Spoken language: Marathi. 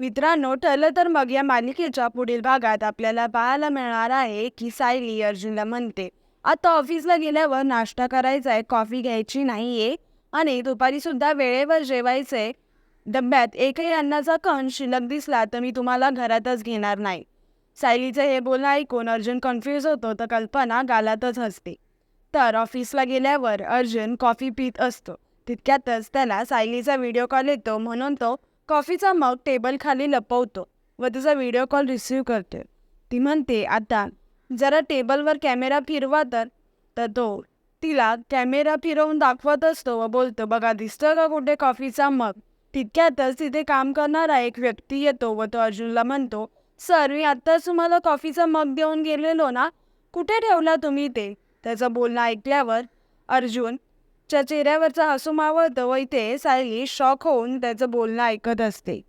मित्रांनो ठरलं तर मग या मालिकेच्या पुढील भागात आपल्याला पाहायला मिळणार आहे की सायली अर्जुनला म्हणते आता ऑफिसला गेल्यावर नाश्ता करायचा आहे कॉफी घ्यायची नाहीये आणि दुपारी सुद्धा वेळेवर जेवायचंय. डब्यात एकही अन्नाचा कण शिल्लक दिसला तर मी तुम्हाला घरातच घेणार नाही. सायलीचं हे बोलणं ऐकून अर्जुन कन्फ्यूज होतो तर कल्पना गालातच हसते. तर ऑफिसला गेल्यावर अर्जुन कॉफी पित असतो. तितक्यातच त्याला सायलीचा व्हिडिओ कॉल येतो म्हणून तो कॉफीचा मग टेबलखाली लपवतो व तिचा व्हिडिओ कॉल रिसीव करते ती म्हणते आता जरा टेबलवर कॅमेरा फिरवा तर. तर तो तिला कॅमेरा फिरवून दाखवत असतो व बोलतो बघा दिसतं का कुठे कॉफीचा मग? तितक्यातच तिथे काम करणारा एक व्यक्ती येतो व तो अर्जुनला म्हणतो सर मी आत्ताच तुम्हाला कॉफीचा मग देऊन गेलेलो ना? कुठे ठेवला तुम्ही ते? त्याचं बोलणं ऐकल्यावर अर्जुन च्या चेहऱ्यावरचा हसू मावळतं व इथे सायली शॉक होऊन त्याचं बोलणं ऐकत असते.